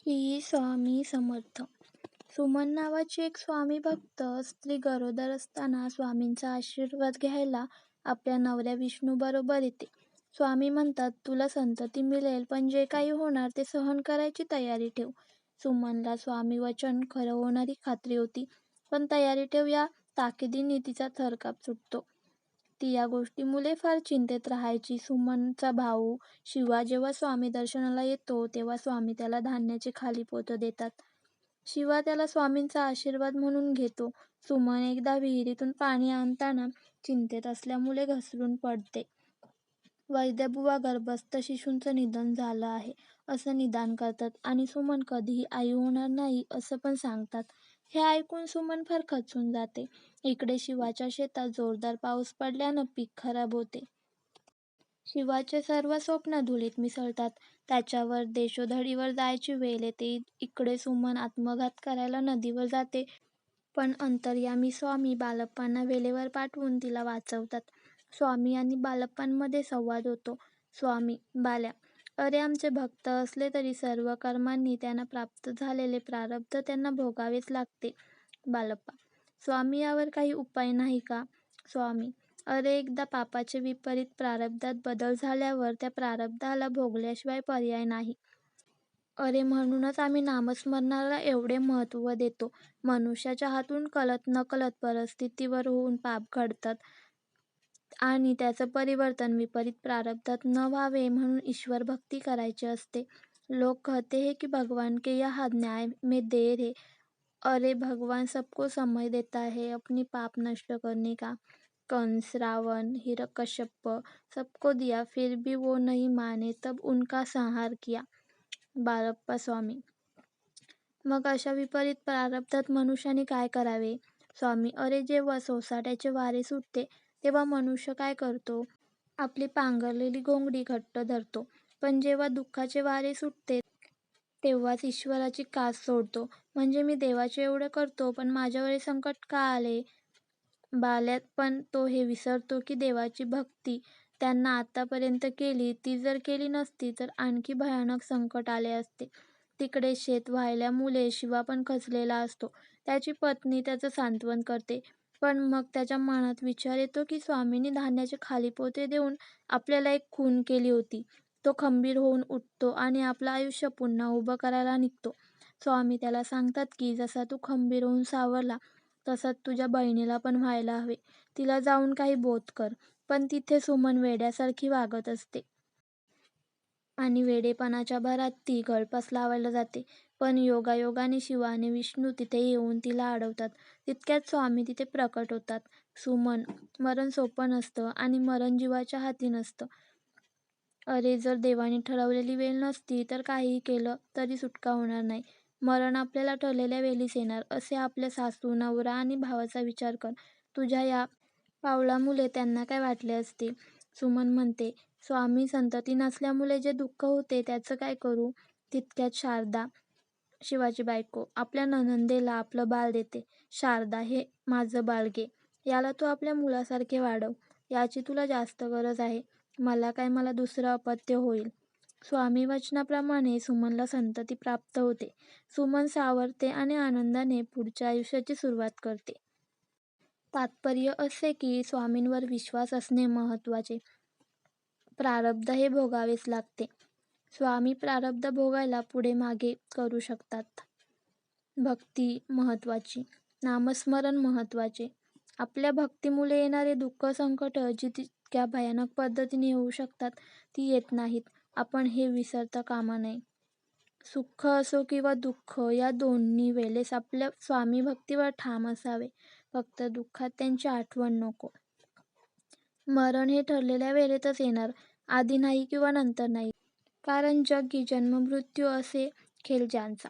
श्री स्वामी समर्थ सुमन नावाची एक स्वामी भक्त स्त्री गरोदर असताना स्वामींचा आशीर्वाद घ्यायला आपल्या नवऱ्या विष्णूबरोबर येते. स्वामी म्हणतात तुला संतती मिळेल पण जे काही होणार ते सहन करायची तयारी ठेव. सुमनला स्वामी वचन खरं होणारी खात्री होती. पण तयारी ठेव या ताकीदीने तिचा थरकाप सुटतो. ती या गोष्टीमुळे फार चिंतेत राहायची. सुमनचा भाऊ शिवा जेव्हा स्वामी दर्शनाला येतो तेव्हा स्वामी त्याला धान्याचे खाली पोतं देतात. शिवा त्याला स्वामींचा आशीर्वाद म्हणून घेतो. सुमन एकदा विहिरीतून पाणी आणताना चिंतेत असल्यामुळे घसरून पडते. वैद्यबुवा गर्भस्थ शिशूचं निधन झालं आहे असं निदान करतात आणि सुमन कधीही आई होणार नाही असं पण सांगतात. हे ऐकून सुमन फार खचून जाते. इकडे शिवाच्या शेतात जोरदार पाऊस पडल्यानं पीक खराब होते. शिवाचे सर्व स्वप्न धुळीत मिसळतात. त्याच्यावर देशोधडीवर जायची वेळ येते. इकडे सुमन आत्मघात करायला नदीवर जाते पण अंतर्यामी स्वामी बालप्पांना वेळेवर पाठवून तिला वाचवतात. स्वामी आणि बालप्पांमध्ये संवाद होतो. स्वामी बाल्या, अरे आमचे भक्त असले तरी सर्व कर्मांनी त्यांना प्राप्त झालेले प्रारब्ध त्यांना भोगावेच लागते. बालप्पा स्वामी यावर काही उपाय नाही का? स्वामी, अरे एकदा पापाचे विपरीत प्रारब्धात बदल झाल्यावर त्या प्रारब्धाला भोगल्याशिवाय पर्याय नाही. अरे म्हणूनच आम्ही नामस्मरणाला एवढे महत्त्व देतो. मनुष्याच्या हातून कळत नकळत होऊन पाप घडतात आणि त्याचं परिवर्तन विपरीत प्रारब्धात न व्हावे म्हणून ईश्वर भक्ती करायची असते. लोग कहते हैं कि भगवान के यहाँ न्याय में देर है. अरे भगवान सबको समय देता है अपनी पाप नष्ट करने का. कंस, रावण, हिरण्यकश्यप सबको दिया फिर भी वो नहीं माने तब उनका संहार किया. बाळप्पा स्वामी, मग अशा विपरीत प्रारब्धात मनुष्याने काय करावे? स्वामी, अरे जेव्हा सोसाट्याचे वारे सुटते तेव्हा मनुष्य काय करतो? आपली पांघरलेली घोंगडी घट्ट धरतो. पण जेव्हा दुःखाचे वारे सुटते तेव्हाच ईश्वराची कास सोडतो. म्हणजे मी देवाचे एवढं करतो पण माझ्यावर संकट का आले? बाल्यात पण तो हे विसरतो की देवाची भक्ती त्यांना आतापर्यंत केली ती जर केली नसती तर आणखी भयानक संकट आले असते. तिकडे शेत वाहिल्यामुळे शिवा पण खचलेला असतो. त्याची पत्नी त्याचं सांत्वन करते. पण मग त्याच्या मनात विचार येतो की स्वामींनी धान्याचे खाली पोते देऊन आपल्याला एक खून केली होती. तो खंबीर होऊन उठतो आणि आपलं आयुष्य पुन्हा उभं करायला निघतो. स्वामी त्याला सांगतात की जसा तू खंबीर होऊन सावरला तसंच तुझ्या बहिणीला पण व्हायला हवे. तिला जाऊन काही बोध कर. पण तिथे सुमन वेड्यासारखी वागत असते. आणि वेडेपणाच्या भरात ती गळफास लावायला जाते. पण योगायोगाने शिव आणि विष्णू तिथे येऊन तिला अडवतात. तितक्यात स्वामी तिथे प्रकट होतात. सुमन, मरण सोपं नसतं आणि मरण जीवाच्या हाती नसतं. अरे जर देवाने ठरवलेली वेळ नसती तर काहीही केलं तरी सुटका होणार नाही. मरण आपल्याला ठरलेल्या वेळीच येणार असे आपल्या सासू, नवरा आणि भावाचा विचार कर. तुझ्या या पावलामुळे त्यांना काय वाटले असते? सुमन म्हणते, स्वामी, संतती नसल्यामुळे जे दुःख होते त्याचं काय करू? तितक्यात शारदा, शिवाची बायको, आपल्या नणंदेला आपलं बाळ देते. शारदा, हे माझं बाळ घे. याला तू आपल्या मुलासारखे वाढव. याची तुला जास्त गरज आहे. मला काय मला दुसरं अपत्य होईल. स्वामी वचनाप्रमाणे सुमनला संतती प्राप्त होते. सुमन सावरते आणि आनंदाने पुढच्या आयुष्याची सुरुवात करते. तात्पर्य असे की स्वामींवर विश्वास असणे महत्त्वाचे. प्रारब्ध हे भोगावेच लागते. स्वामी प्रारब्ध भोगायला पुढे मागे करू शकतात. भक्ती महत्त्वाची. नामस्मरण महत्त्वाचे. आपल्या भक्तीमुळे येणारे दुःख संकट जी तितक्या भयानक पद्धतीने येऊ शकतात ती येत नाहीत आपण हे विसरता कामा नये. सुख असो किंवा दुःख या दोन्ही वेळेस आपल्या स्वामी भक्तीवर ठाम असावे. फक्त दुःखात त्यांची आठवण नको. मरण हे ठरलेल्या वेळेतच येणार. आधी नाही किंवा नंतर नाही. कारण जग ही जन्ममृत्यू असे खेळ ज्यांचा